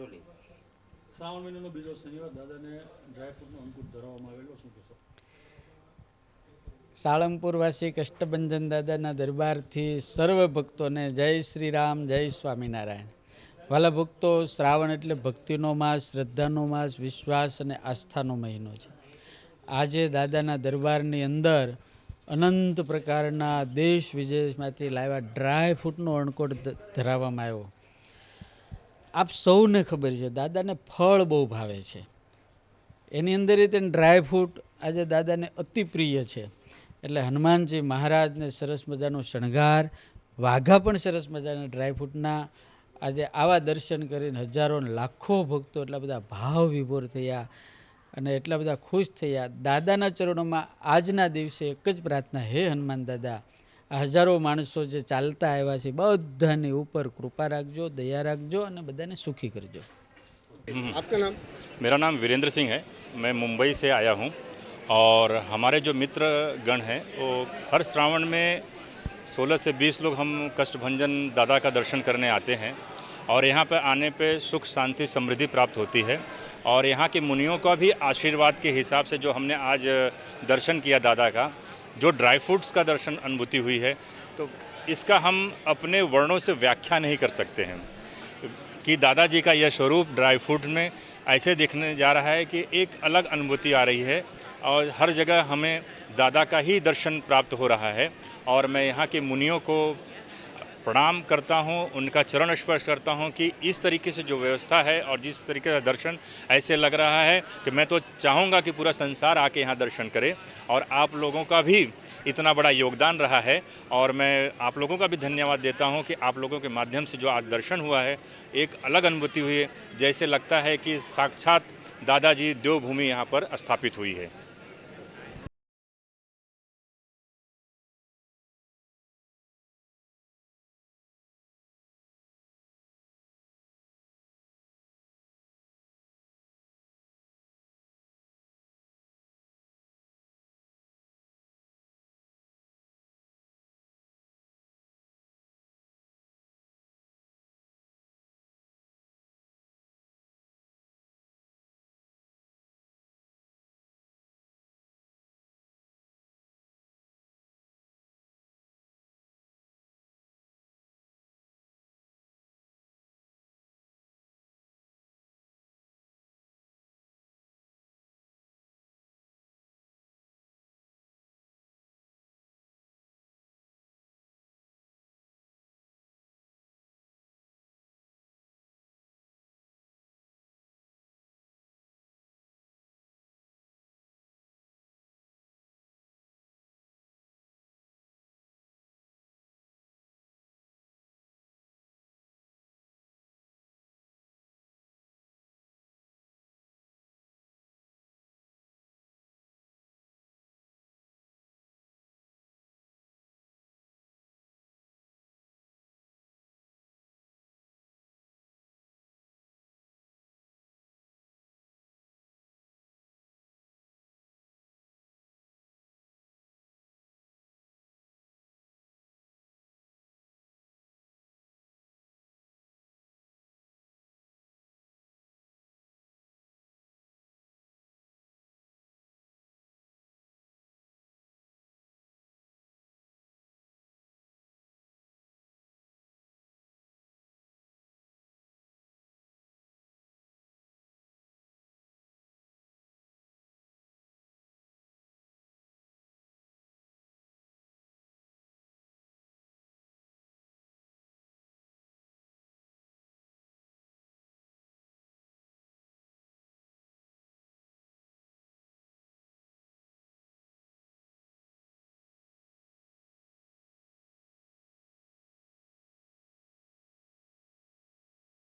રોલી શ્રાવણ મહિનાનો બીજો શનિવાર દાદાને ડ્રાયફ્રૂટનો અંકુટ ધરાવવામાં આવેલો શું કહેશો સાળંગપુરવાસી કષ્ટભંજન દાદાના દરબારથી સર્વ ભક્તોને જય શ્રી રામ જય સ્વામિનારાયણ વાલા ભક્તો શ્રાવણ એટલે ભક્તિનો માસ શ્રદ્ધાનો માસ વિશ્વાસ અને આસ્થાનો મહિનો છે આજે દાદાના દરબારની અંદર અનંત પ્રકારના દેશ વિદેશમાંથી લાવ્યા ડ્રાય ફ્રૂટનો અણકોટ ધરાવવામાં આવ્યો આપ સૌને ખબર છે દાદાને ફળ બહુ ભાવે છે એની અંદર તેને ડ્રાયફ્રૂટ આજે દાદાને અતિ પ્રિય છે એટલે હનુમાનજી મહારાજને સરસ મજાનો શણગાર વાઘા પણ સરસ મજાના ડ્રાયફ્રૂટના આજે આવા દર્શન કરીને હજારો લાખો ભક્તો એટલા બધા ભાવ વિભોર થયા અને એટલા બધા ખુશ થયા દાદાના ચરણોમાં આજના દિવસે એક જ પ્રાર્થના હે હનુમાન દાદા हजारो मानुस जो चालता आया छे બધા ને ઉપર કૃપા રાખજો દયા રાખજો અને બધા ને સુખી કરજો આપકા નામ મેરા નામ વિરેન્દ્ર સિંહ હે મે મુંબઈ સે આયા હું ઓર હમારે જો મિત્ર ગણ હે ઓર શ્રાવણ મે 16 સે 20 લોગ હમ કષ્ટભંજન દાદા કા દર્શન કરને આતે હે ઓર યહા પે આને પે સુખ શાંતિ સમૃદ્ધિ પ્રાપ્ત હોતી હે ઓર યહા કે મુનિયો કો ભી આશીર્વાદ કે હિસાબ સે જો હમને આજ દર્શન કિયા દાદા કા जो ड्राई फ्रूट्स का दर्शन अनुभूति हुई है तो इसका हम अपने वर्णों से व्याख्या नहीं कर सकते हैं कि दादाजी का यह स्वरूप ड्राई फ्रूट में ऐसे देखने जा रहा है कि एक अलग अनुभूति आ रही है और हर जगह हमें दादा का ही दर्शन प्राप्त हो रहा है और मैं यहाँ के मुनियों को प्रणाम करता हूं उनका चरण स्पर्श करता हूं कि इस तरीके से जो व्यवस्था है और जिस तरीके का दर्शन ऐसे लग रहा है कि मैं तो चाहूँगा कि पूरा संसार आके यहाँ दर्शन करे और आप लोगों का भी इतना बड़ा योगदान रहा है और मैं आप लोगों का भी धन्यवाद देता हूँ कि आप लोगों के माध्यम से जो आज दर्शन हुआ है एक अलग अनुभूति हुई है जैसे लगता है कि साक्षात दादाजी देवभूमि यहाँ पर स्थापित हुई है